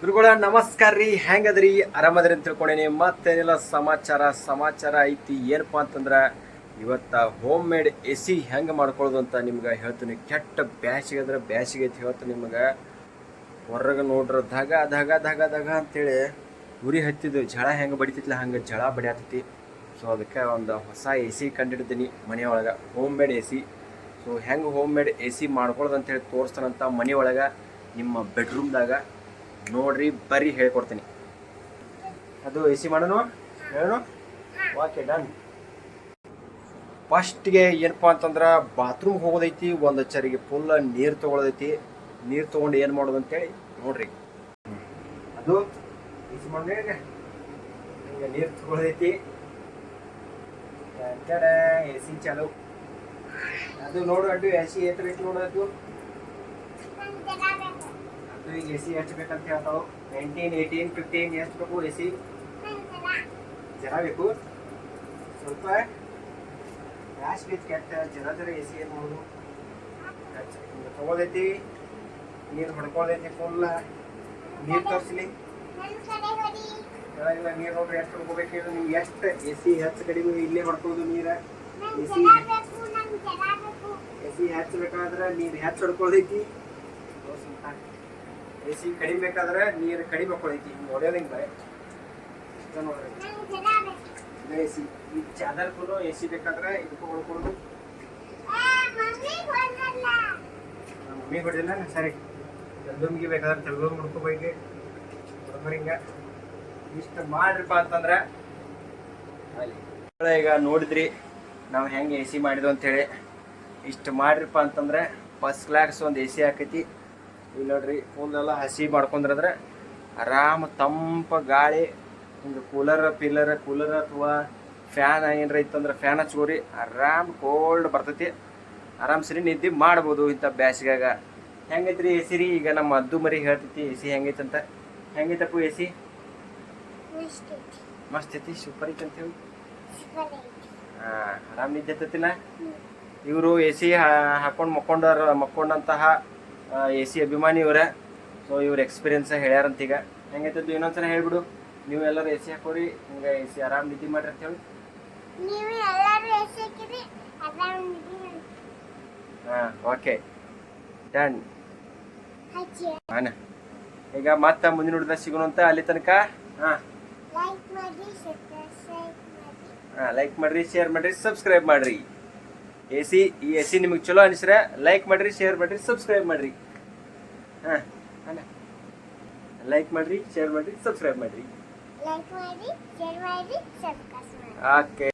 ಗುರುಗಳ, ನಮಸ್ಕಾರ ರೀ. ಹೆಂಗದ್ರಿ? ಆರಾಮದ್ರಿ ಅಂತ ತಿಳ್ಕೊಂಡೇನಿ. ಮತ್ತೇನಿಲ್ಲ, ಸಮಾಚಾರ ಸಮಾಚಾರ ಐತಿ. ಏನಪ್ಪ ಅಂತಂದ್ರೆ, ಇವತ್ತು ಹೋಮ್ ಮೇಡ್ ಎ ಸಿ ಹೆಂಗೆ ಮಾಡ್ಕೊಳ್ಳೋದು ಅಂತ ನಿಮ್ಗೆ ಹೇಳ್ತೀನಿ. ಕೆಟ್ಟ ಬ್ಯಾಸಿಗೆ ಅಂದ್ರೆ ಬ್ಯಾಸಿಗೆ ಐತಿ ಹೇಳ್ತೀನಿ ನಿಮ್ಗೆ. ಹೊರಗೆ ನೋಡ್ರ ಧಗ ಧಗ ಧಗ ಧಗ ಅಂತೇಳಿ ಉರಿ ಹತ್ತಿದ್ದು. ಝಳ ಹೆಂಗೆ ಬಡಿತಿತ್ಲ? ಹಂಗೆ ಝಳ ಬಡಿಯತ್ತೈತಿ ಸೊ ಅದಕ್ಕೆ ಒಂದು ಹೊಸ ಎ ಸಿ ಕಂಡಿಡ್ತೀನಿ ಮನೆಯೊಳಗೆ. Home made A C so ಹೆಂಗೆ ಹೋಮ್ ಮೇಡ್ ಎ ಸಿ ಮಾಡ್ಕೊಳ್ಳೋದು ಅಂತೇಳಿ ತೋರಿಸ್ತಾನಂತ ಮನೆಯೊಳಗೆ, ನಿಮ್ಮ ಬೆಡ್ರೂಮ್ದಾಗ ನೋಡ್ರಿ, ಬರ್ರಿ ಹೇಳ್ಕೊಡ್ತೀನಿ. ಅದು ಎ ಸಿ ಮಾಡೋಣ ಹೇಳೋಣ ಓಕೆ ಡನ್ ಫಸ್ಟ್ಗೆ ಏನಪ್ಪ ಅಂತಂದ್ರೆ ಬಾತ್ರೂಮ್ಗೆ ಹೋಗೋದೈತಿ, ಒಂದು ಚರಿಗೆ ಫುಲ್ ನೀರು ತೊಗೊಳೋದೈತಿ. ನೀರು ತೊಗೊಂಡು ಏನು ಮಾಡೋದು ಅಂತೇಳಿ ನೋಡ್ರಿ. ಅದು ಎ ಸಿ ಮಾಡಿ ಹಿಂಗೆ ನೀರು ತೊಗೊಳೋದೈತಿ. ಎ ಸಿ ಚಾಲು. ಅದು ನೋಡು ಅಡ್ಡು ಎ ಸಿ ಏತ್ರ ನೋಡೋದು ಈಗ ಎ ಸಿ ಎಷ್ಟು ಬೇಕಂತ ಹೇಳ್ತಾವು ನೈನ್ಟೀನ್ ಏಯ್ಟೀನ್ ಫಿಫ್ಟೀನ್ ಎಷ್ಟು ಬೇಕು ಎ ಸಿ ಜರ ಬೇಕು. ಸ್ವಲ್ಪ ರ್ಯಾಶ್ ಬೇಕು ಕೆಟ್ಟ ಜರ ಜರ ಎ ಸಿ ಏನು ತಗೊಳೈತಿ ನೀರು ಹೊಡ್ಕೊಳದೈತಿ ಫುಲ್ ನೀರು ತರಿಸ್ಲಿ. ಇಲ್ಲ ನೀರು ನೋಡ್ರಿ, ಎಷ್ಟು ಹೊಡ್ಕೋಬೇಕು ನೀವು ಎಷ್ಟು ಎ ಸಿ ಹೆಚ್ಚು ಕಡಿಮೆ ಇಲ್ಲೇ ಹೊಡ್ಕೋದು ನೀರು. ಎ ಸಿ ಎ ಸಿ ಹೆಚ್ಚಬೇಕಾದ್ರೆ ನೀರು ಹೆಚ್ಚು ಹೊಡ್ಕೊಳದೈತಿ ಎ ಸಿ ಕಡಿಮೆ ಬೇಕಾದ್ರೆ ನೀರು ಕಡಿಮೆ ಹಾಕೊಳ್ಳೈತಿ ಹಿಂಗೆ ಹೊಡೆಯೋದು ಹಿಂಗೆ ನೋಡ್ರಿ. ಎ ಸಿ ಈ ಚಾದರ್ ಕೂಡ ಎ ಸಿ ಬೇಕಾದ್ರೆ ಇದಕ್ಕೂ ಹೊಡ್ಕೊಡೋದು ಮಮ್ಮಿ ಹೊಡಿಲ್ಲ ಸರಿ. ತೆಲ್ದುಮ್ಗೆ ಬೇಕಾದ್ರೆ ತೆಲ್ದುಮ್ ಹುಡ್ಕೋಬೇಕು ಹಿಂಗೆ. ಇಷ್ಟು ಮಾಡ್ರಿಪ್ಪ ಅಂತಂದ್ರೆ, ಅಲ್ಲಿ. ಈಗ ನೋಡಿದ್ರಿ, ನಾವು ಹೆಂಗೆ ಎ ಸಿ ಮಾಡಿದ್ವು ಅಂತೇಳಿ. ಇಷ್ಟು ಮಾಡ್ರಿಪ್ಪ ಅಂತಂದ್ರೆ ಫಸ್ಟ್ ಕ್ಲಾಸ್ ಒಂದು ಎ ಸಿ ಹಾಕೈತಿ. ಇಲ್ಲಿ ನೋಡ್ರಿ ಫುಲ್ಲೆಲ್ಲ ಹಸಿ ಮಾಡ್ಕೊಂಡ್ರೆ ಆರಾಮ ತಂಪ ಗಾಳಿ, ಹಿಂಗೆ ಕೂಲರ್ ಪಿಲ್ಲರ್ ಕೂಲರ್ ಅಥವಾ ಫ್ಯಾನ್ ಏನಾರ ಇತ್ತಂದ್ರೆ ಫ್ಯಾನ್ ಹಚ್ಕೋರಿ, ಆರಾಮ್ ಕೋಲ್ಡ್ ಬರ್ತೈತಿ. ಆರಾಮ್ ಸರಿ ನಿದ್ದೆ ಮಾಡ್ಬೋದು ಇಂಥ ಬ್ಯಾಸಿಗಾಗ ಹೆಂಗೈತ್ರಿ ಎ ಸಿ ರೀ? ಈಗ ನಮ್ಮ ಅದ್ದು ಮರಿ ಹೇಳ್ತೈತಿ ಎ ಸಿ ಅಂತ ಹೆಂಗೈತಪ್ಪು ಎ ಸಿ ಮಸ್ತ್ ಐತಿ ಸೂಪರ್ ಐತಿ ಅಂತ ಹೇಳಿ. ಆರಾಮ್ ನಿದ್ದೆ ಇವರು ಎ ಸಿ ಹಾಕೊಂಡು ಮಕ್ಕೊಂಡಾರ, ಮಕ್ಕೊಂಡಂತಹ ಎ ಸಿ ಅಭಿಮಾನಿ ಇವರ ಸೊ ಇವ್ರ ಎಕ್ಸ್ಪೀರಿಯನ್ಸ್ ಹೇಳ್ಯಾರಂತ ಈಗ. ಹೆಂಗೈತದ್ದು? ಇನ್ನೊಂದ್ಸಲ ಹೇಳ್ಬಿಡು. ನೀವು ಎಲ್ಲರೂ ಎ ಸಿ ಹಾಕೋರಿ ಹಿಂಗೆ ಎ ಸಿ ಆರಾಮ್ ನಿದ್ದೆ ಮಾಡ್ರಿ ಅಂತ ಹೇಳಿ. ನೀವು ಎಲ್ಲರೂ ಎಸೆಕಿರಿ ಆರಾಮ್ ಹಾಂ ಓಕೆ ಡನ್ ಹಾಂ ಈಗ ಮತ್ತೆ ಮುಂದಿನ ನೋಡಿದ ಸಿಗೋಣ ಅಂತ ಅಲ್ಲಿ ತನಕ ಹಾಂ. ಹಾಂ ಲೈಕ್ ಮಾಡ್ರಿ ಶೇರ್ ಮಾಡ್ರಿ ಸಬ್ಸ್ಕ್ರೈಬ್ ಮಾಡ್ರಿ. ಎ ಸಿ ಈ ಎ ಸಿ ನಿಮಗೆ ಚಲೋ ಅನಿಸ್ರೆ ಲೈಕ್ ಮಾಡ್ರಿ ಶೇರ್ ಮಾಡ್ರಿ ಸಬ್ಸ್ಕ್ರೈಬ್ ಮಾಡ್ರಿ. ಹಾಂ ಲೈಕ್ ಮಾಡ್ರಿ ಶೇರ್ ಮಾಡ್ರಿ ಸಬ್ಸ್ಕ್ರೈಬ್ ಮಾಡ್ರಿ. ಓಕೆ